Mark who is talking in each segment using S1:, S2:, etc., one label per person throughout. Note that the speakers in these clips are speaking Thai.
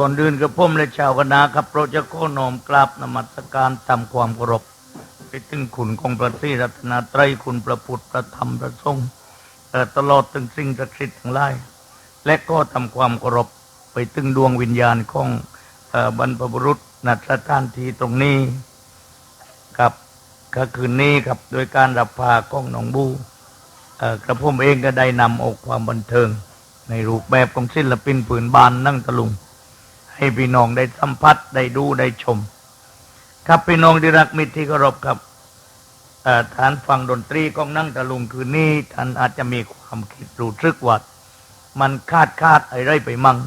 S1: ่อนดื่นกับผมและชาวคณะครับเราจะโค้นอมกราบนมัสการทำความเคารพไปถึงคุณของพระศรีรัตนตรัยคุณพระพุทธพระธรรมพระสงฆ์ตลอดถึงสิ่งศักดิ์สิทธิ์ทั้งหลายและก็ทำความเคารพไปถึงดวงวิญญาณของอบรรพบุรุษณสถานที่ตรงนี้ครับก็คืนนี้ครับโดยการรับพาของหนองบูกระผมเองก็ได้นำออกความบันเทิง ในรูปแบบของศิลปินผืนบานนั่งตะลุง ให้พี่น้องได้สัมผัสได้ดูได้ชม ครับพี่น้องที่รักมิตรที่เคารพครับเอ่อฐานฟังดนตรีของนั่งตะลุงคืนนี้ท่านอาจจะมีความคิดรู้สึกว่ามันคาดคาดอะไรไปมั่ง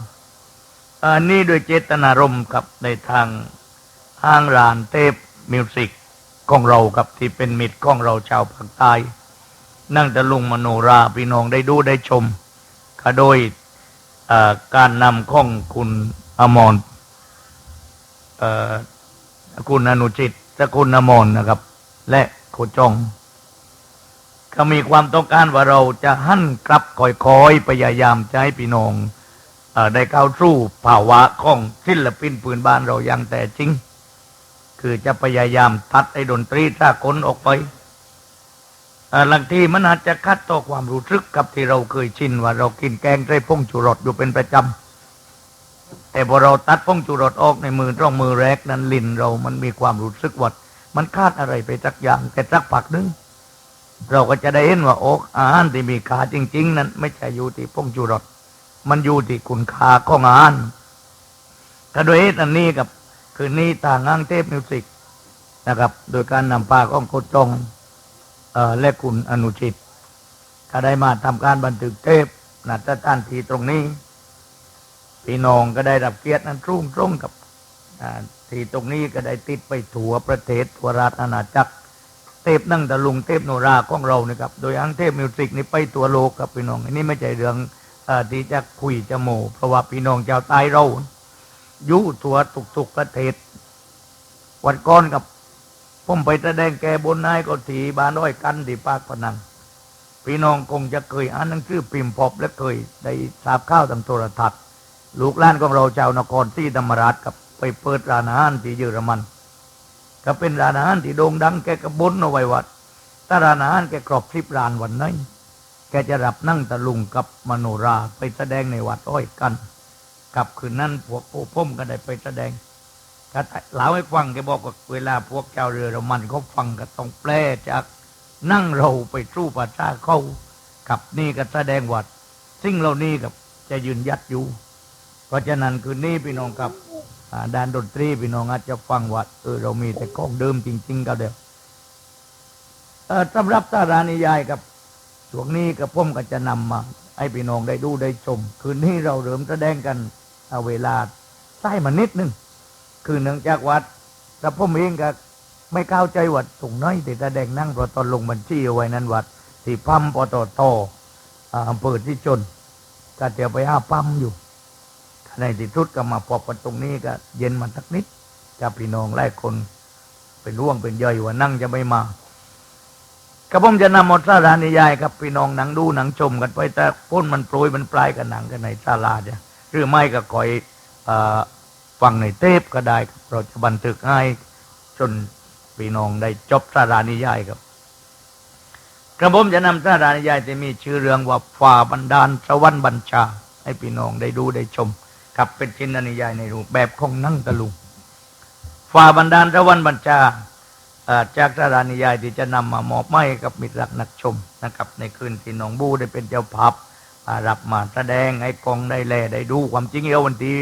S1: อันนี้โดยเจตนารมณ์ครับในทางห้างร้านเทพมิวสิกของเราครับที่เป็นมิตรของเราชาวภาคใต้นั่งตะลุงมโนราพี่น้องได้ดูได้ชมก็โดยการนำของคุณ อมรเอ่อคุณอนุจิตสกุลอมรนะครับ และโคจงก็มีความต้องการว่าเราจะหั่นกลับคอยๆพยายามจะให้พี่น้องอได้เข้าสู่ภาวะของศิลปินปืนบ้านเราอย่างแต่จริง คือจะพยายามตัดไอ้ดนตรีสากลออกไปเอ่อบางทีมันอาจจะคัดต่อความรู้สึกกับที่เราเคยชินว่าเรากินแกงไส้พงจุรสอยู่เป็นประจำ แต่พอเราตัดพงจุรสออกในมือต้องมือแรกนั้นลิ้นเรามันมีความรู้สึกว่ามันคาดอะไรไปสักอย่าง แต่สักปักหนึงเราก็จะได้เห็นว่าอกอาหารที่มีค่าจริง ๆ นั้น ไม่ใช่อยู่ที่พงจุรสมันอยู่ที่คุณค่าของอาหารถ้าโดยเหตุอันนี้กับคือนี้ทางห้างเทพมิวสิกนะครับ โดยการนำปลาของโคจงเอ่อและคุณอนุชิตก็ได้มาทำการบันทึกเทปนัดสถานทีตรงนี้ พี่น้องก็ได้รับเกียรตินั้นรุ่งตรงกับที่ตรงนี้ก็ได้ติดไปทั่วประเทศทั่วราชอาณาจักร เทพนั่งตะลุงเทพโนราของเราเนี่ยครับ โดยอังเทพมิวสิกนี่ไปตัวโลกครับพี่น้องอันนี้ไม่ใช่เรื่องอที่จะคุยจะโมเพราะว่าพี่น้องชาวใต้เรายู่ทั่วทุกๆประเทศ วันก่อนกับผมไปแสดงแกบนนายก็ถีบาน้อยกันที่ปากพนัง พี่น้องคงจะเคยอ่านหนังสือพิมพ์พบและเคยได้ทราบข่าวทางโทรทัศน์ ลูกหล้านของเราชาวนครศรีธรรมราชกับไปเปิดร้านอาหารที่เยอรมัน ก็เป็นร้านอาหารที่โด่งดังแกกระบนเอาไว้ว่าถ้าร้านอาหารแกครอบทริปร้านวันนั้นแกจะรับนั่งตะลุงกับมโนราไปแสดงในวัดอ้อยกันกับคืนนั้นพวกโอพ่มก็ได้ไปแสดงก็เล่าให้ฟังแกบอกว่าเวลาพวกเจ้าเรือโรมันเขาฟังก็ต้องแปลจากนั่งเราไปสู้ภาษาเขากับนี่ก็แสดงวัดสิ่งเหล่านี้กับจะยืนยัดอยู่ ราะฉะนั้นคืนนี้พี่น้องครับอ่าด้านดนตรีพี่น้องอาจจะฟังว่าเออเรามีแต่ของเดิมจริง ๆ ก็เดียวสำหรับตารานิยายกับช่วงนี้กับผมก็จะนำมา ให้พี่น้องได้ดูได้ชม คืนนี้เราเริ่มแสดงกันเอาเวลาใต้มานิดนึงคือเนื่องจากวัดแต่ผมเองก็ไม่เข้าใจวัดตรงน้อยแต่แสดงนั่งพราะตอนลงบัญชีเอาไว้นั้นวัดที่ปั๊มปตทอ่าอำเภอที่ชนก็เดี๋ยวไปห้าปั๊มอยู่ ในที่สุดก็มาพบกันตรงนี้ก็ เย็นมาสักนิดกับพี่น้องหลายคนเป็นร่วงเป็นย่อยว่านั่งจะไม่มาก็ผมจะนำหมดสารานิยายครับพี่น้องหนังดูหนังชมกันไป แต่พ้นมันโปรยมันปลายกันหนังกันในศาลาเนี่ยหรือไม่ก็คอยอฟังในเทปก็ได้เราจะบันทึกให้จนพี่น้องได้จบสารานิยายครับกระผมจะนำสารานิยายที่มีชื่อเรื่องว่าฝ่าบันดาลสวรรค์บัญชา ให้พี่น้องได้ดูได้ชม กับเป็นชิ้นนิยายในรูปแบบของนั่งตะลุงฝ่าบันดาลสวรรค์บัญชาจากสารานิยายที่จะนำมามอบให้กับมิตรรักนักชมนะครับ ในคืนที่น้องบูได้เป็นเจ้าภาพารับมาแสดงให้กองได้แลได้ดูความจริงแล้ววันที่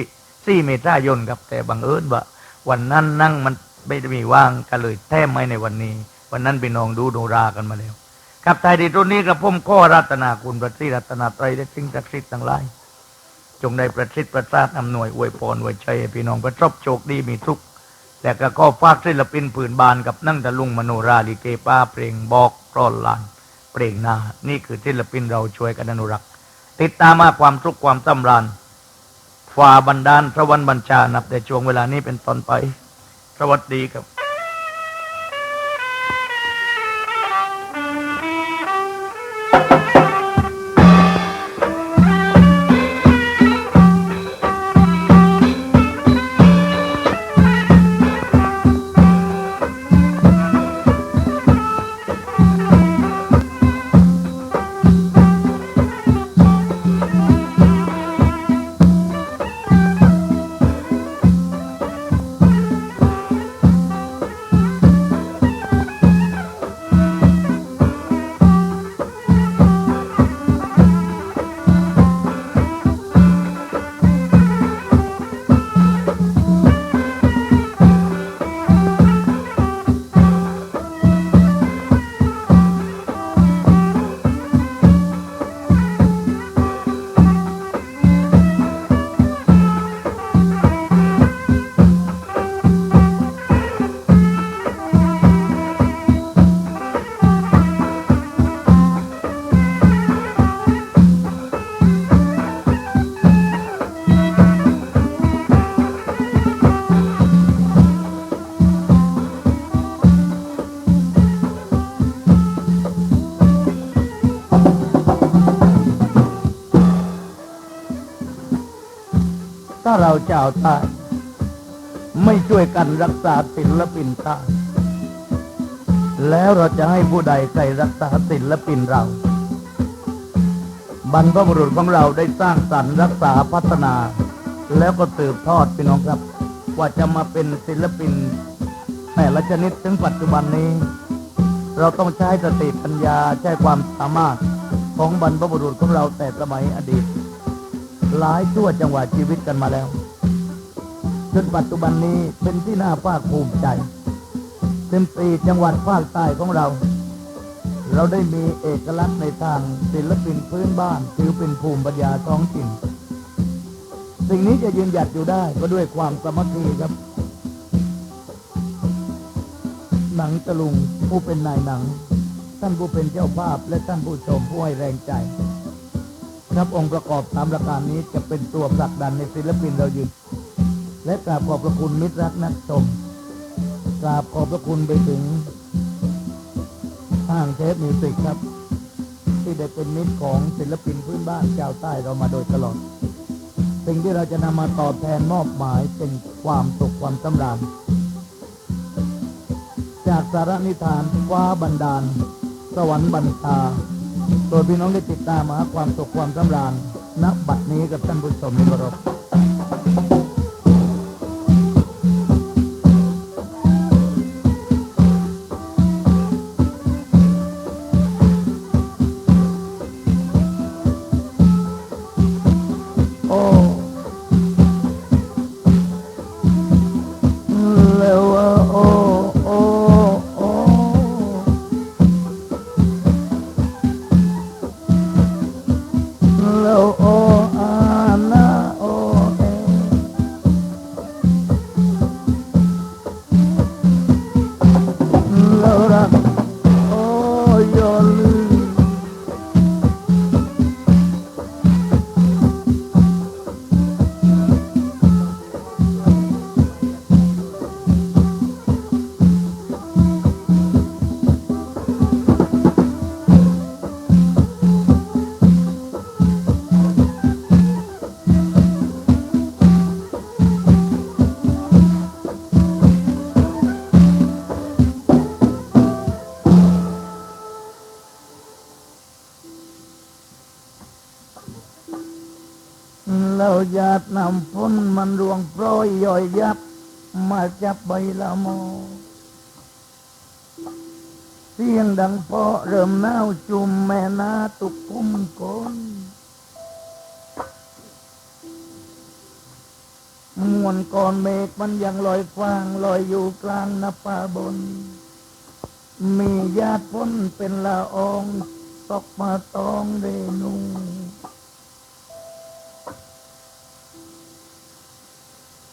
S1: สี่เมษายนครับแต่บังเอิญว่า วันนั้นนั่งมันไม่ได้มีว่างก็เลยแท้ไม่ในวันนี้ วันนั้นพี่น้องดูโนรากันมาแล้วครับท้ายที่ตรงนี้กระผมข้อรัตนาคุณพระศรีรัตนาไตรและสิ่งศักดิ์สิทธิ์ทั้งหลาย จงได้ประสิทธิ์ประสาทอำนวยอวยพรอวยชัยให้พี่น้องประสบโชคดีมีทุกข์และก็ขอฝากศิลปินผืนบานกับนั่งตะลุงมโนราลิเกป้าเพลงบอกปลอนลานเพลงนา นี่คือศิลปินเราช่วยกันอนุรักษ์ ติดตามมาความทุกข์ความสำราญฝ่าบันดาลพระวันบัญชานับแต่ช่วงเวลานี้เป็นต้นไป สวัสดีครับ ชาวใต้ไม่ช่วยกันรักษาศิลปินใต้แล้วเราจะให้ผู้ใดใครรักษาศิลปินเรา บรรพบุรุษของเราได้สร้างสรรค์รักษาพัฒนา แล้วก็สืบทอดพี่น้องครับ ว่าจะมาเป็นศิลปิน แต่ละชนิดถึงปัจจุบันนี้ เราต้องใช้สติปัญญาใช้ความสามารถของบรรพบุรุษของเราแต่สมัยอดีต หลายชั่วจังหวะชีวิตกันมาแล้ว จนปัจจุบันนี้เป็นที่น่าภาคภูมิใจเต็มปีจังหวัดภาคใต้ของเรา เราได้มีเอกลักษณ์ในทางศิลปินพื้นบ้านถือเป็นภูมิปัญญาท้องถิ่น สิ่งนี้จะยืนหยัดอยู่ได้ก็ด้วยความสมัคคีครับ หนังตะลุงผู้เป็นนายหนัง ท่านผู้เป็นเจ้าภาพและท่านผู้ชมผู้ให้แรงใจครับองค์ประกอบตามประการนี้จะเป็นตัวผลักดันในศิลปินเรายืน และกราบขอบพระคุณมิตรรักนักชมกราบขอบพระคุณไปถึงห้างเทปมิวสิกครับ ที่ได้เป็นมิตรของศิลปินพื้นบ้านชาวใต้เรามาโดยตลอด สิ่งที่เราจะนำมาตอบแทนมอบหมายเป็นความสุขความสำราญจากสารนิทานฟ้าบันดาล สวรรค์บัญชาโดยพี่น้องได้ติดตามมาหาความสุขความสำราญณบัดนี้กับท่านผู้ชมในเคาราอยากนำพ้นมันรวงโปรยย่อยยับ มาจับใบละโมเสียงดังเพาะเริ่มหนาวจุ่มแม่นาตุกคุ้มกนมวนก่อนเมฆมันยังลอยฟางลอยอยู่กลางนภาบน มีญาติพ้นเป็นละอองตกมาตองเรนู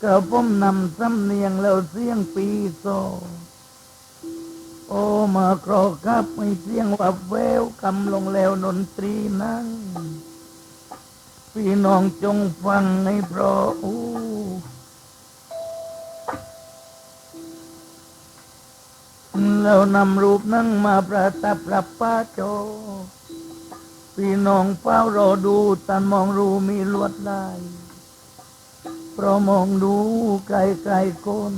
S1: ก็ผมนำสำเนียงแล้วเสียงปีโซ โอมาครอครับไม่เสียงว่าแววกำลงแล้วดนตรีนั้นพี่น้องจงฟังให้เพราะอู้แล้วนำรูปนั่งมาประทับประป้าโจ พี่น้องเฝ้ารอดูตันมองรูมีลวดลาย เพราะมองดูไกลไกลๆคน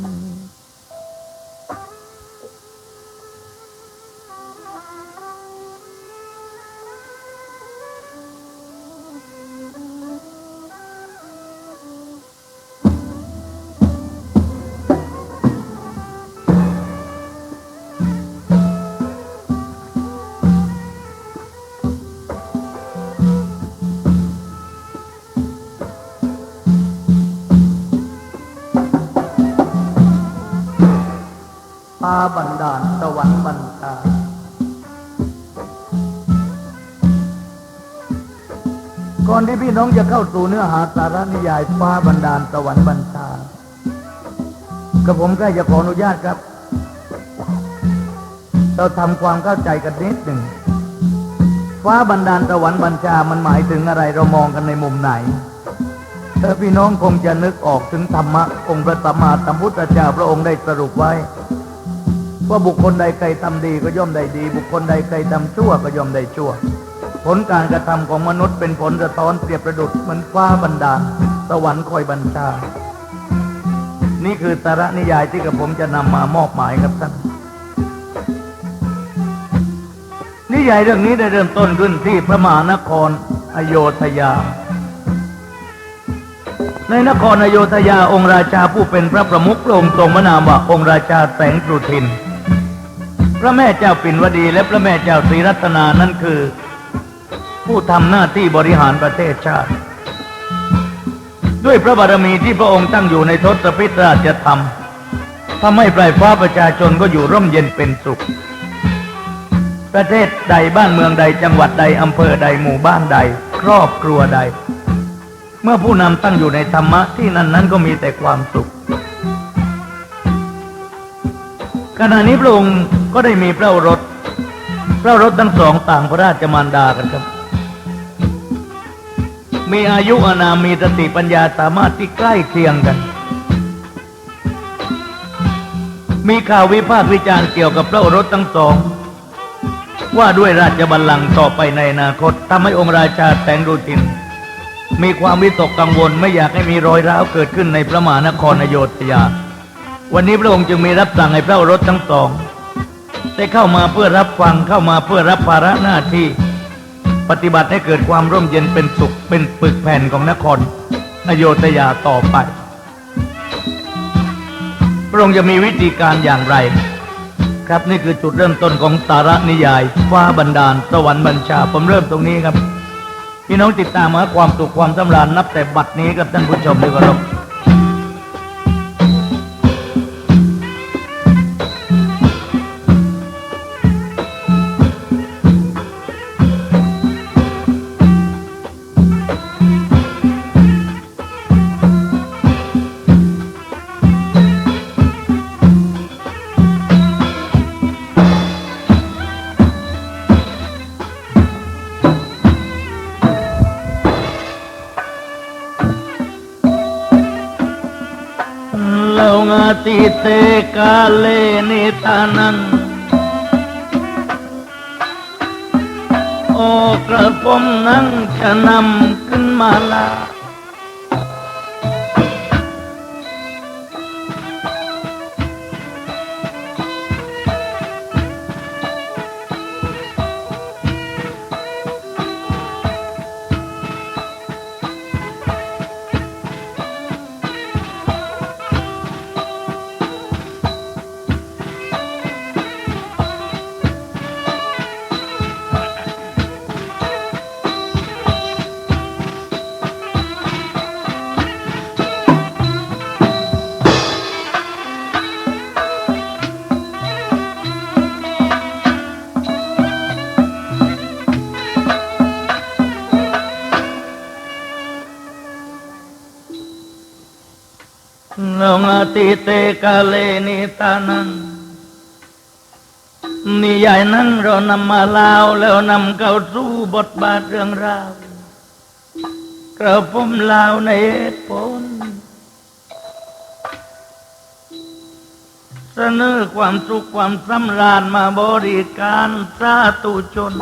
S1: น้องจะเข้าสู่เนื้อหาสาระนิยายฟ้าบันดาลสวรรค์บัญชากับผมใกล้จะขออนุญาตครับ เราทำความเข้าใจกันนิดหนึ่งฟ้าบันดาลสวรรค์บัญชามันหมายถึงอะไรเรามองกันในมุมไหนเออพี่น้องคงจะนึกออกถึงธรรมะองค์พระสัมมาสัมพุทธเจ้าพระองค์ได้สรุปไว้ ว่าบุคคลใดใครทำดีก็ย่อมได้ดี บุคคลใดใครทำชั่วก็ย่อมได้ชั่ว ผลการกระทำของมนุษย์เป็นผลสะท้อนเปรียบประดุษเหมือนฟ้าบันดา สวรรค์คอยบัญชา นี่คือสาระนิยายที่กระผมจะนำมามอบหมายครับท่านนิยายเรื่องนี้ได้เริ่มต้นขึ้นที่พระมหานครอโยธยา ในนครอโยธยาองค์ราชาผู้เป็นพระประมุขพระองทรงพระนามว่าองค์ราชาแสงตรุทิน พระแม่เจ้าปิ่นวดีและพระแม่เจ้าศรีรัตนานั่นคือ ผู้ทำหน้าที่บริหารประเทศชาติ ด้วยพระบารมีที่พระองค์ตั้งอยู่ในทศพิธราชธรรมทำให้ปลายฟ้าประชาชนก็อยู่ร่มเย็นเป็นสุข ประเทศใดบ้านเมืองใดจังหวัดใดอำเภอใดหมู่บ้านใด ครอบครัวใด เมื่อผู้นำตั้งอยู่ในธรรมะที่นั้นนั้นก็มีแต่ความสุขขณะนี้พระองค์ก็ได้มีพระรสพระรสทั้งสองต่างพระราชมารดากันครับ มีอายุอานามีสติปัญญาสามารถที่ใกล้เคียงกัน มีข่าววิพากษ์วิจารณ์เกี่ยวกับพระโอรสทั้งสอง ว่าด้วยราชบัลลังก์ต่อไปในอนาคตทำให้องค์ราชาแสงรูทิน มีความวิตกกังวลไม่อยากให้มีรอยร้าวเกิดขึ้นในพระมหานครอโยธยา วันนี้พระองค์จึงมีรับสั่งให้พระโอรสทั้งสอง ได้เข้ามาเพื่อรับฟังเข้ามาเพื่อรับภาระหน้าที่ ปฏิบัติให้เกิดความร่มเย็นเป็นสุขเป็นปึกแผ่นของนครอโยธยาต่อไป พระองค์จะมีวิธีการอย่างไร ครับนี่คือจุดเริ่มต้นของสาระนิยายฟ้าบันดาลสวรรค์บัญชาผมเริ่มตรงนี้ครับ พี่น้องติดตามหาความสุขความสำราญนับแต่บัดนี้กับท่านผู้ชมดีกว่าครับเลงาติเตกาเลนิตานัง Laung ati te kale tanan O kalpom nang janam ken malah งอาติเตกาเลนิตานังนิยายนั้นเรานำมาเล่าแล้วนำเข้าสู่บทบาทเรื่องราวกระผมเล่าในเหตุผลเสนอความสุขความสำราญมาบริการสาธุชน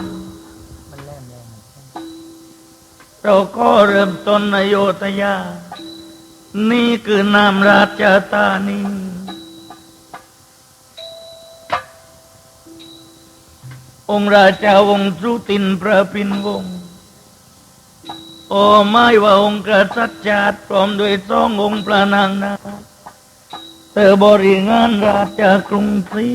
S1: เราก็เริ่มต้นในโยธยา นี่คือนามราชธานีองค์ราชาวงศ์สุตินพระพินวงศ์โอ้ไม่ว่าองค์กษัตริย์ชาติพร้อมด้วยสององค์พระนางนาเธอบริงานราชกรุงศรี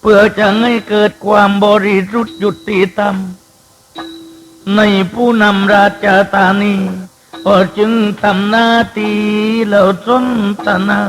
S1: เพื่อจะให้เกิดความบริสุทธิ์ยุติธรรม ในผู้นำราชธานีพอจึงทำหน้าที่แล้วสนทนา